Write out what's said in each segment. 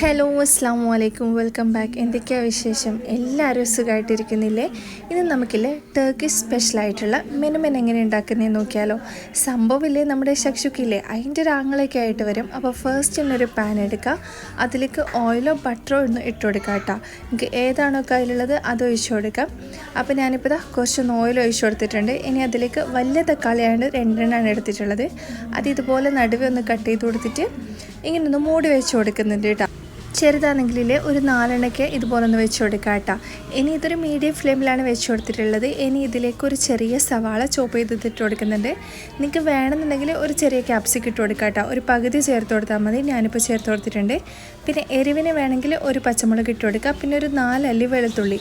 Hello അസ്സാം വലൈക്കും welcome back എന്തൊക്കെയാണ് വിശേഷം? എല്ലാവരും സുഖമായിട്ടിരിക്കുന്നില്ലേ ഇന്ന് നമുക്കില്ലേ ടർക്കിഷ് സ്പെഷ്യലായിട്ടുള്ള മെനുമെൻ എങ്ങനെ ഉണ്ടാക്കുന്നതെന്ന് നോക്കിയാലോ. സംഭവമില്ലേ നമ്മുടെ ശക്ഷുക്കില്ലേ? അതിന്റെ ഒരു ആങ്ങളൊക്കെ ആയിട്ട് വരും. അപ്പോൾ ഫസ്റ്റ് തന്നെ ഒരു പാൻ എടുക്കുക അതിലേക്ക് ഓയിലോ ബട്ടറോ ഒന്ന് ഇട്ട് കൊടുക്കുക കേട്ടോ. എനിക്ക് ഏതാണോ കയ്യിലുള്ളത് അത് ഒഴിച്ചു കൊടുക്കാം. അപ്പോൾ ഞാനിപ്പോൾ കുറച്ചൊന്ന് ഓയിൽ ഒഴിച്ചു കൊടുത്തിട്ടുണ്ട്. ഇനി അതിലേക്ക് വലിയ തക്കാളിയാണ് രണ്ടെണ്ണമാണ് എടുത്തിട്ടുള്ളത്. അത് ഇതുപോലെ നടുവേ ഒന്ന് കട്ട് ചെയ്ത് കൊടുത്തിട്ട് ഇങ്ങനെ ഒന്ന് മൂടി വെച്ച് കൊടുക്കുന്നുണ്ട് കേട്ടോ. ചെറുതാണെങ്കിൽ ഒരു നാലെണ്ണയ്ക്ക് ഇതുപോലെ ഒന്ന് വെച്ച് കൊടുക്കാം കേട്ടോ. ഇനി ഇതൊരു മീഡിയം ഫ്ലെയിമിലാണ് വെച്ച് കൊടുത്തിട്ടുള്ളത്. ഇനി ഇതിലേക്ക് ഒരു ചെറിയ സവാള ചോപ്പ് ചെയ്തിട്ട് കൊടുക്കുന്നുണ്ട്. നിങ്ങൾക്ക് വേണമെന്നുണ്ടെങ്കിൽ ഒരു ചെറിയ ക്യാപ്സിക്ക് ഇട്ട് കൊടുക്കാം കേട്ടോ. ഒരു പകുതി ചേർത്ത് കൊടുത്താൽ മതി. ഞാനിപ്പോൾ ചേർത്ത് കൊടുത്തിട്ടുണ്ട്. പിന്നെ എരിവിന് വേണമെങ്കിൽ ഒരു പച്ചമുളക് ഇട്ട് കൊടുക്കുക പിന്നെ ഒരു നാലല്ലി വെളുത്തുള്ളി.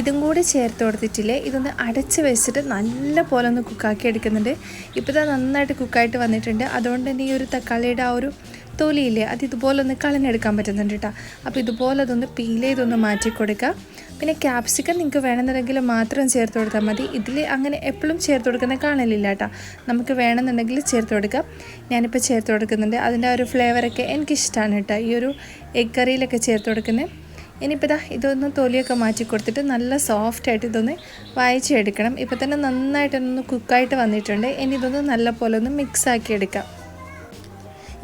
ഇതും കൂടി ചേർത്ത് കൊടുത്തിട്ടില്ലേ? ഇതൊന്ന് അടച്ച് വെച്ചിട്ട് നല്ല പോലെ ഒന്ന് കുക്കാക്കി എടുക്കുന്നുണ്ട്. ഇപ്പോൾ ഇത് നന്നായിട്ട് കുക്കായിട്ട് വന്നിട്ടുണ്ട്. അതുകൊണ്ട് തന്നെ ഈ ഒരു തക്കാളിയുടെ ആ ഒരു തൊലിയില്ലേ അത് ഇതുപോലെ ഒന്ന് കളഞ്ഞെടുക്കാൻ പറ്റുന്നുണ്ട് കേട്ടോ അപ്പോൾ ഇതുപോലെ അതൊന്ന് പീൽ ചെയ്തൊന്ന് മാറ്റി കൊടുക്കുക പിന്നെ ക്യാപ്സിക്കം നിങ്ങൾക്ക് വേണമെന്നുണ്ടെങ്കിൽ മാത്രം ചേർത്ത് കൊടുത്താൽ മതി. ഇതിൽ അങ്ങനെ എപ്പോഴും ചേർത്ത് കൊടുക്കുന്ന കാണലില്ല കേട്ടോ നമുക്ക് വേണമെന്നുണ്ടെങ്കിൽ ചേർത്ത് കൊടുക്കാം. ഞാനിപ്പോൾ ചേർത്ത് കൊടുക്കുന്നുണ്ട്. അതിന്റെ ആ ഒരു ഫ്ലേവറൊക്കെ എനിക്കിഷ്ടമാണ് കേട്ടോ ഈ ഒരു എഗ് കറിയിലൊക്കെ ചേർത്ത് കൊടുക്കുന്നത് ഇനിയിപ്പോൾ ഇതാ ഇതൊന്ന് തൊലിയൊക്കെ മാറ്റി കൊടുത്തിട്ട് നല്ല സോഫ്റ്റ് ആയിട്ട് ഇതൊന്ന് വായിച്ചെടുക്കണം ഇപ്പോൾ തന്നെ നന്നായിട്ടൊന്ന് കുക്കായിട്ട് വന്നിട്ടുണ്ട്. ഇനി ഇതൊന്ന് നല്ല പോലെ ഒന്ന് മിക്സ് ആക്കി എടുക്കാം.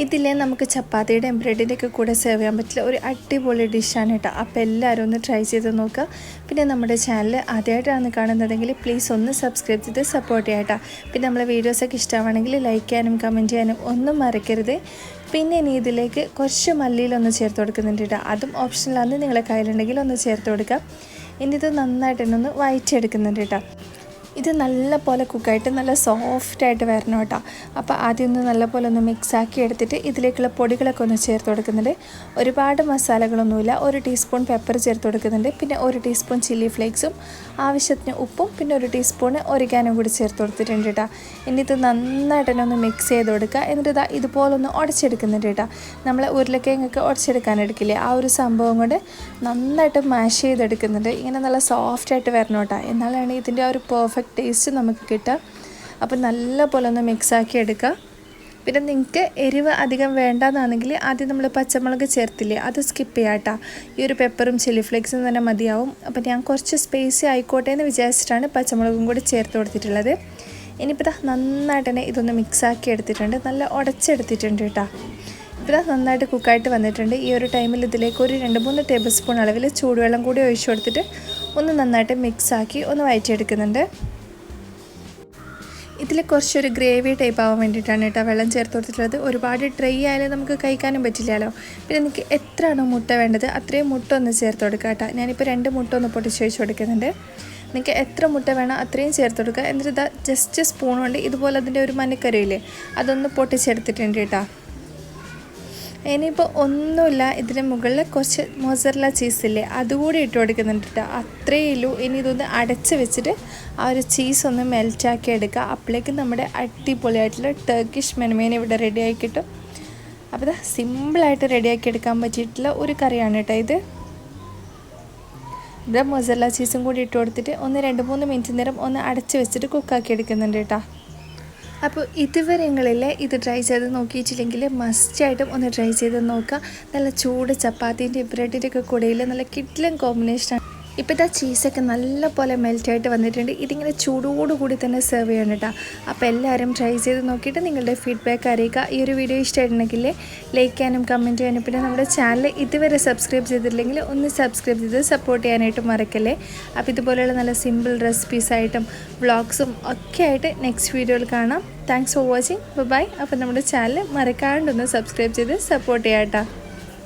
ഇതില്ലേ നമുക്ക് ചപ്പാത്തിയുടെയും ബ്രെഡിന്റെയൊക്കെ കൂടെ സെർവ് ചെയ്യാൻ പറ്റില്ല. ഒരു അടിപൊളി ഡിഷാണ് കേട്ടോ. അപ്പോൾ എല്ലാവരും ഒന്ന് ട്രൈ ചെയ്ത് നോക്കുക പിന്നെ നമ്മുടെ ചാനൽ ആദ്യമായിട്ടാണ് കാണുന്നതെങ്കിൽ പ്ലീസ് ഒന്ന് സബ്സ്ക്രൈബ് ചെയ്ത് സപ്പോർട്ട് ചെയ്യാം കേട്ടോ. പിന്നെ നമ്മളെ വീഡിയോസൊക്കെ ഇഷ്ടമാണെങ്കിൽ ലൈക്ക് ചെയ്യാനും കമന്റ് ചെയ്യാനും ഒന്നും മറക്കരുത്. പിന്നെ ഇനി ഇതിലേക്ക് കുറച്ച് മല്ലിയിലൊന്ന് ചേർത്ത് കൊടുക്കുന്നുണ്ട് കേട്ടോ. അതും ഓപ്ഷനിലാണ് നിങ്ങളെ കയ്യിലുണ്ടെങ്കിൽ ഒന്ന് ചേർത്ത് കൊടുക്കാം. ഇനി ഇത് നന്നായിട്ട് തന്നെ ഒന്ന് വായിച്ചെടുക്കുന്നുണ്ട് കേട്ടോ. ഇത് നല്ല പോലെ കുക്കായിട്ട് നല്ല സോഫ്റ്റായിട്ട് വരണം കേട്ടോ. അപ്പോൾ ആദ്യം ഒന്ന് നല്ല പോലെ ഒന്ന് മിക്സാക്കി എടുത്തിട്ട് ഇതിലേക്കുള്ള പൊടികളൊക്കെ ഒന്ന് ചേർത്ത് കൊടുക്കുന്നുണ്ട്. ഒരുപാട് മസാലകളൊന്നുമില്ല. ഒരു ടീസ്പൂൺ പെപ്പർ ചേർത്ത് കൊടുക്കുന്നുണ്ട്. പിന്നെ ഒരു ടീസ്പൂൺ ചില്ലി ഫ്ലേക്സും ആവശ്യത്തിന് ഉപ്പും പിന്നെ ഒരു ടീസ്പൂണ് ഒരിക്കാനും കൂടി ചേർത്ത് കൊടുത്തിട്ടുണ്ട് കേട്ടോ. ഇനി ഇത് നന്നായിട്ട് തന്നെ ഒന്ന് മിക്സ് ചെയ്ത് കൊടുക്കുക. എന്നിട്ട് ഇതാ ഇതുപോലൊന്ന് ഉടച്ചെടുക്കുന്നുണ്ട് കേട്ടോ. നമ്മൾ ഉരുളക്കിഴങ്ങൊക്കെ ഉടച്ചെടുക്കാൻ എടുക്കില്ലേ ആ ഒരു സംഭവം കൊണ്ട് നന്നായിട്ട് മാഷ് ചെയ്തെടുക്കുന്നുണ്ട്. ഇങ്ങനെ നല്ല സോഫ്റ്റായിട്ട് വരണം കേട്ടോ. എന്നാലാണ് ഇതിന്റെ ആ ഒരു പെർഫെക്റ്റ് ടേസ്റ്റ് നമുക്ക് കിട്ടാം അപ്പോൾ നല്ല പോലെ ഒന്ന് മിക്സാക്കി എടുക്കുക. പിന്നെ നിങ്ങൾക്ക് എരിവ് അധികം വേണ്ടാന്നാണെങ്കിൽ ആദ്യം നമ്മൾ പച്ചമുളക് ചേർത്തില്ലേ അത് സ്കിപ്പ് ചെയ്യാം കേട്ടോ. ഈ ഒരു പെപ്പറും ചില്ലി ഫ്ലേക്സും തന്നെ മതിയാവും. അപ്പോൾ ഞാൻ കുറച്ച് സ്പേസി ആയിക്കോട്ടെ എന്ന് വിചാരിച്ചിട്ടാണ് പച്ചമുളകും കൂടി ചേർത്ത് കൊടുത്തിട്ടുള്ളത്. ഇനിയിപ്പോൾ ഇതാ നന്നായിട്ട് തന്നെ ഇതൊന്ന് മിക്സാക്കി എടുത്തിട്ടുണ്ട്. നല്ല ഉടച്ചെടുത്തിട്ടുണ്ട് കേട്ടോ. ഇപ്പോൾ ഇതാ നന്നായിട്ട് കുക്കായിട്ട് വന്നിട്ടുണ്ട്. ഈ ഒരു ടൈമിൽ ഇതിലേക്ക് ഒരു രണ്ട് മൂന്ന് ടേബിൾ സ്പൂൺ അളവിൽ ചൂടുവെള്ളം കൂടി ഒഴിച്ചു കൊടുത്തിട്ട് ഒന്ന് നന്നായിട്ട് മിക്സാക്കി ഒന്ന് വയറ്റിയെടുക്കുന്നുണ്ട്. ഇതിൽ കുറച്ചൊരു ഗ്രേവി ടൈപ്പ് ആവാൻ വേണ്ടിയിട്ടാണ് കേട്ടോ വെള്ളം ചേർത്ത് കൊടുത്തിട്ടുള്ളത്. ഒരുപാട് ഡ്രൈ ആയാലും നമുക്ക് കഴിക്കാനും പറ്റില്ലല്ലോ. പിന്നെ നിങ്ങൾക്ക് എത്രയാണോ മുട്ട വേണ്ടത് അത്രയും മുട്ട ഒന്ന് ചേർത്ത് കൊടുക്കുക കേട്ടോ. ഞാനിപ്പോൾ രണ്ട് മുട്ട ഒന്ന് പൊട്ടിച്ച് വെച്ച് കൊടുക്കുന്നുണ്ട്. നിങ്ങൾക്ക് എത്ര മുട്ട വേണം അത്രയും ചേർത്ത് കൊടുക്കുക എന്നിട്ട് ഇതാ ജസ്റ്റ് സ്പൂൺ കൊണ്ട് ഇതുപോലെ അതിന്റെ ഒരു മനക്കറിയില്ലേ അതൊന്ന് പൊട്ടിച്ചെടുത്തിട്ടുണ്ട് കേട്ടോ. ഇനിയിപ്പോൾ ഒന്നുമില്ല. ഇതിന് മുകളിൽ കുറച്ച് മൊസറല ചീസില്ലേ അതുകൂടി ഇട്ട് കൊടുക്കുന്നുണ്ട് കേട്ടോ അത്രയേ ഉള്ളൂ. ഇനി ഇതൊന്ന് അടച്ച് വെച്ചിട്ട് ആ ഒരു ചീസ് ഒന്ന് മെൽറ്റാക്കി എടുക്കുക. അപ്പോഴേക്കും നമ്മുടെ അടിപൊളിയായിട്ടുള്ള ടർക്കിഷ് മെനുമേൻ ഇവിടെ റെഡിയായി കിട്ടും. അപ്പോൾ ഇത് സിമ്പിളായിട്ട് റെഡിയാക്കി എടുക്കാൻ പറ്റിയിട്ടുള്ള ഒരു കറിയാണ് കേട്ടോ ഇത്. ഇത് മൊസറല ചീസും കൂടി ഇട്ട് കൊടുത്തിട്ട് ഒന്ന് രണ്ട് മൂന്ന് മിനിറ്റ് നേരം ഒന്ന് അടച്ച് വെച്ചിട്ട് കുക്കാക്കി എടുക്കുന്നുണ്ട് കേട്ടോ അപ്പോൾ ഇതുവരെ നിങ്ങളില്ലേ ഇത് ട്രൈ ചെയ്ത് നോക്കിയിട്ടില്ലെങ്കിൽ മസ്റ്റായിട്ടും ഒന്ന് ട്രൈ ചെയ്ത് നോക്കുക. നല്ല ചൂട് ചപ്പാത്തിന്റെ ബ്രെഡിന്റെ ഒക്കെ കൂടെയിൽ നല്ല കിഡ്ലൻ കോമ്പിനേഷനാണ് ഇപ്പോൾ ഇതാ ചീസൊക്കെ നല്ല പോലെ മെൽറ്റായിട്ട് വന്നിട്ടുണ്ട്. ഇതിങ്ങനെ ചൂടോടുകൂടി തന്നെ സെർവ് ചെയ്യണം കേട്ടോ അപ്പോൾ എല്ലാവരും ട്രൈ ചെയ്ത് നോക്കിയിട്ട് നിങ്ങളുടെ ഫീഡ്ബാക്ക് അറിയിക്കുക. ഈ ഒരു വീഡിയോ ഇഷ്ടമായിട്ടുണ്ടെങ്കിൽ ലൈക്ക് ചെയ്യാനും കമന്റ് ചെയ്യാനും പിന്നെ നമ്മുടെ ചാനൽ ഇതുവരെ സബ്സ്ക്രൈബ് ചെയ്തിട്ടില്ലെങ്കിൽ ഒന്ന് സബ്സ്ക്രൈബ് ചെയ്ത് സപ്പോർട്ട് ചെയ്യാനായിട്ട് മറക്കല്ലേ. അപ്പോൾ ഇതുപോലെയുള്ള നല്ല സിമ്പിൾ റെസിപ്പീസായിട്ടും വ്ളോഗ്സും ഒക്കെ ആയിട്ട് നെക്സ്റ്റ് വീഡിയോയിൽ കാണാം. താങ്ക്സ് ഫോർ വാച്ചിങ് ബൈ അപ്പോൾ നമ്മുടെ ചാനൽ മറക്കാണ്ടൊന്ന് സബ്സ്ക്രൈബ് ചെയ്ത് സപ്പോർട്ട് ചെയ്യാം കേട്ടോ